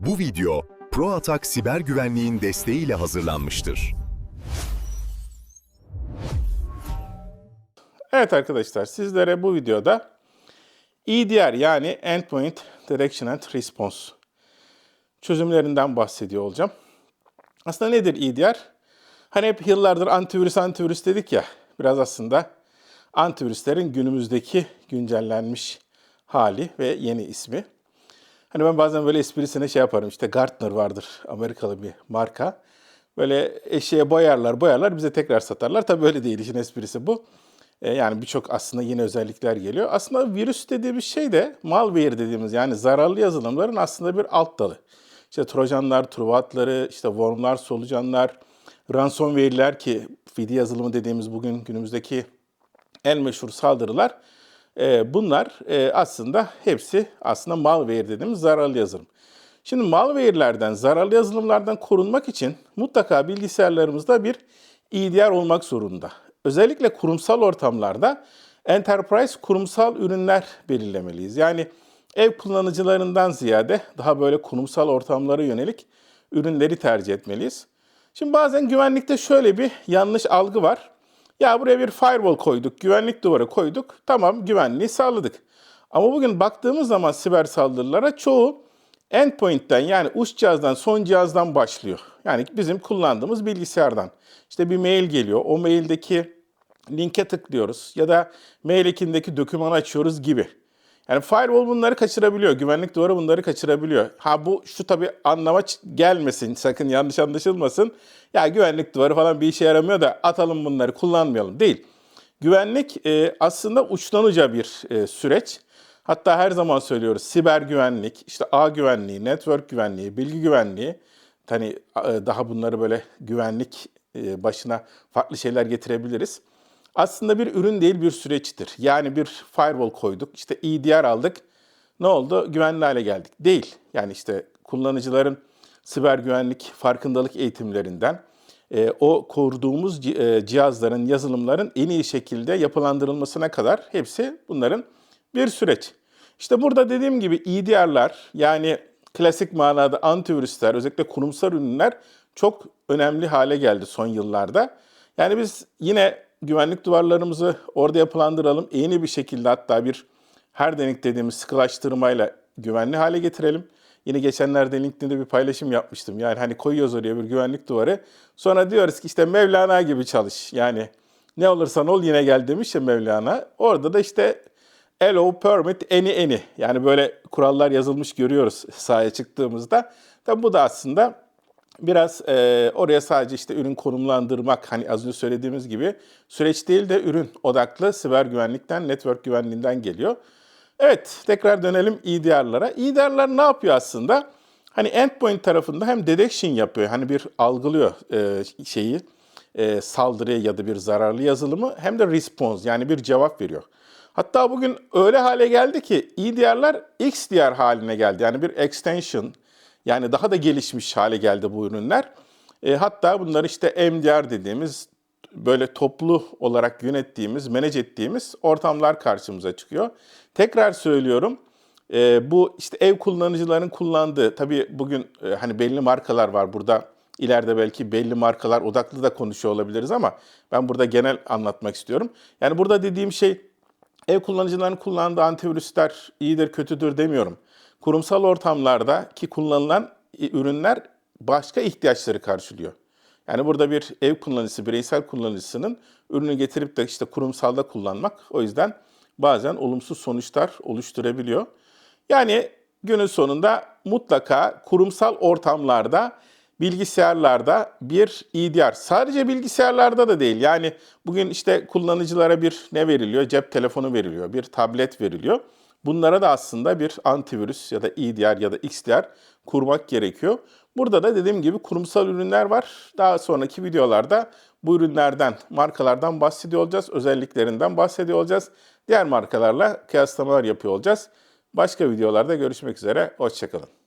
Bu video ProAttack siber güvenliğin desteğiyle hazırlanmıştır. Evet arkadaşlar sizlere bu videoda EDR yani Endpoint Detection and Response çözümlerinden bahsediyor olacağım. Aslında nedir EDR? Hani hep yıllardır antivirüs antivirüs dedik ya biraz aslında antivirüslerin günümüzdeki güncellenmiş hali ve yeni ismi. Hani ben bazen böyle esprisine şey yaparım işte Gartner vardır Amerikalı bir marka. Böyle eşeğe boyarlar boyarlar bize tekrar satarlar. Tabii öyle değil işin esprisi bu. E, yani birçok aslında yeni özellikler geliyor. Aslında virüs dediğimiz şey de malware dediğimiz yani zararlı yazılımların aslında bir alt dalı. İşte trojanlar, truvatları, işte wormlar, solucanlar, ransomware'ler ki fidi yazılımı dediğimiz bugün günümüzdeki en meşhur saldırılar e, bunlar e, aslında hepsi aslında malware dediğimiz zararlı yazılım. Şimdi malware'lerden, zararlı yazılımlardan korunmak için mutlaka bilgisayarlarımızda bir EDR olmak zorunda. Özellikle kurumsal ortamlarda enterprise kurumsal ürünler belirlemeliyiz. Yani ev kullanıcılarından ziyade daha böyle kurumsal ortamlara yönelik ürünleri tercih etmeliyiz. Şimdi bazen güvenlikte şöyle bir yanlış algı var. Ya buraya bir firewall koyduk, güvenlik duvarı koyduk. Tamam güvenliği sağladık. Ama bugün baktığımız zaman siber saldırılara çoğu endpoint'ten yani uç cihazdan, son cihazdan başlıyor. Yani bizim kullandığımız bilgisayardan. İşte bir mail geliyor. O maildeki linke tıklıyoruz ya da mail ekindeki dokümanı açıyoruz gibi. Yani firewall bunları kaçırabiliyor. Güvenlik duvarı bunları kaçırabiliyor. Ha bu şu tabii anlama gelmesin. Sakın yanlış anlaşılmasın. Ya güvenlik duvarı falan bir işe yaramıyor da atalım bunları kullanmayalım. Değil. Güvenlik e, aslında uçtan uca bir e, süreç. Hatta her zaman söylüyoruz siber güvenlik, işte ağ güvenliği, network güvenliği, bilgi güvenliği. Hani e, daha bunları böyle güvenlik e, başına farklı şeyler getirebiliriz. Aslında bir ürün değil bir süreçtir. Yani bir firewall koyduk, işte EDR aldık. Ne oldu? Güvenli hale geldik. Değil. Yani işte kullanıcıların siber güvenlik farkındalık eğitimlerinden e, o kurduğumuz e, cihazların, yazılımların en iyi şekilde yapılandırılmasına kadar hepsi bunların bir süreç. İşte burada dediğim gibi EDR'lar yani klasik manada antivirüsler, özellikle kurumsal ürünler çok önemli hale geldi son yıllarda. Yani biz yine güvenlik duvarlarımızı orada yapılandıralım. Yeni bir şekilde hatta bir her denik dediğimiz sıkılaştırmayla güvenli hale getirelim. Yine geçenlerde LinkedIn'de bir paylaşım yapmıştım. Yani hani koyuyoruz oraya bir güvenlik duvarı. Sonra diyoruz ki işte Mevlana gibi çalış. Yani ne olursan ol yine gel demiş ya Mevlana. Orada da işte allow permit any any yani böyle kurallar yazılmış görüyoruz sahaya çıktığımızda. Tabi bu da aslında biraz e, oraya sadece işte ürün konumlandırmak hani az önce söylediğimiz gibi süreç değil de ürün odaklı siber güvenlikten, network güvenliğinden geliyor. Evet tekrar dönelim EDR'lara. EDR'lar ne yapıyor aslında? Hani endpoint tarafında hem detection yapıyor hani bir algılıyor e, şeyi e, saldırıya ya da bir zararlı yazılımı hem de response yani bir cevap veriyor. Hatta bugün öyle hale geldi ki EDR'lar XDR haline geldi. Yani bir extension yani daha da gelişmiş hale geldi bu ürünler. E, hatta bunlar işte MDR dediğimiz böyle toplu olarak yönettiğimiz, manage ettiğimiz ortamlar karşımıza çıkıyor. Tekrar söylüyorum. e, bu işte ev kullanıcıların kullandığı, tabii bugün e, hani belli markalar var burada. İleride belki belli markalar odaklı da konuşuyor olabiliriz ama ben burada genel anlatmak istiyorum. Yani burada dediğim şey Ev kullanıcılarının kullandığı antivirüsler iyidir, kötüdür demiyorum. Kurumsal ortamlarda ki kullanılan ürünler başka ihtiyaçları karşılıyor. Yani burada bir ev kullanıcısı, bireysel kullanıcısının ürünü getirip de işte kurumsalda kullanmak o yüzden bazen olumsuz sonuçlar oluşturabiliyor. Yani günün sonunda mutlaka kurumsal ortamlarda bilgisayarlarda bir EDR. Sadece bilgisayarlarda da değil. Yani bugün işte kullanıcılara bir ne veriliyor? Cep telefonu veriliyor, bir tablet veriliyor. Bunlara da aslında bir antivirüs ya da EDR ya da XDR kurmak gerekiyor. Burada da dediğim gibi kurumsal ürünler var. Daha sonraki videolarda bu ürünlerden, markalardan bahsediyor olacağız. Özelliklerinden bahsediyor olacağız. Diğer markalarla kıyaslamalar yapıyor olacağız. Başka videolarda görüşmek üzere. Hoşçakalın.